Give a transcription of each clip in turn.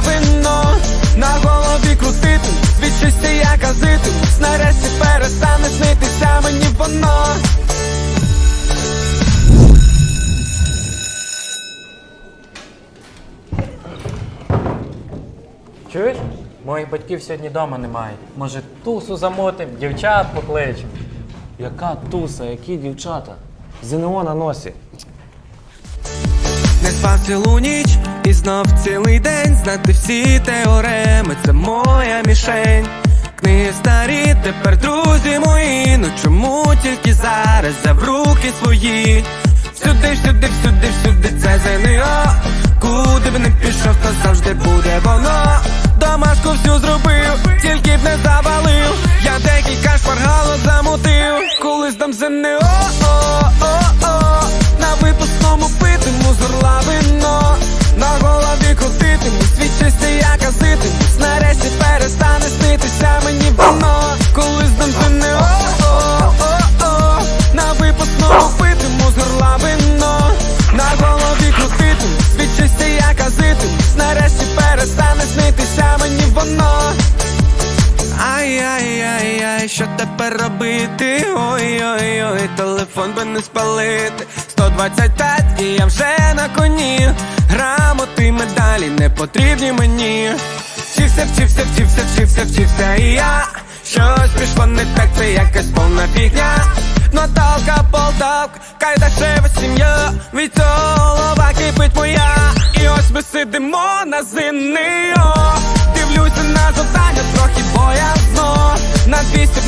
вино на голові крутити, відчисти я газити, нарешті перестане снитися мені воно. Чуєш? Моїх батьків сьогодні вдома немає. Може, тусу замотимо, дівчат покличемо. Яка туса, які дівчата? ЗНО на носі. Спав цілу ніч і знов цілий день знати всі теореми, це моя мішень. Книги старі, тепер друзі мої. Ну чому тільки зараз взяв руки свої? Всюди, всюди, всюди, всюди це ЗНО Куди б не пішов, то завжди буде воно. Домашку всю зробив, Ай-яй-яй-яй, що тепер робити? Ой-ой-ой, телефон би не спалити. 125 і я вже на коні. Грамоти медалі не потрібні мені. Вчився, вчився, вчився, вчився, вчився і я. Щось пішло не так, це якась повна фігня. Наталка, полтавка, кайдашева сім'я. Від цього кипить моя. І ось ми сидимо на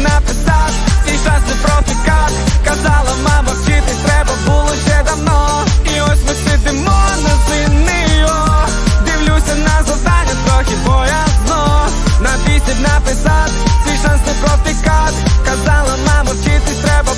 на писаж, свій час не протикав Казала, мама, вчитись треба було ще давно. І ось ми сидимо на синьо Дивлюся на завдання, трохи боязно. На пісні написав, свій шанс не протикав Казала, мама, вчитись треба було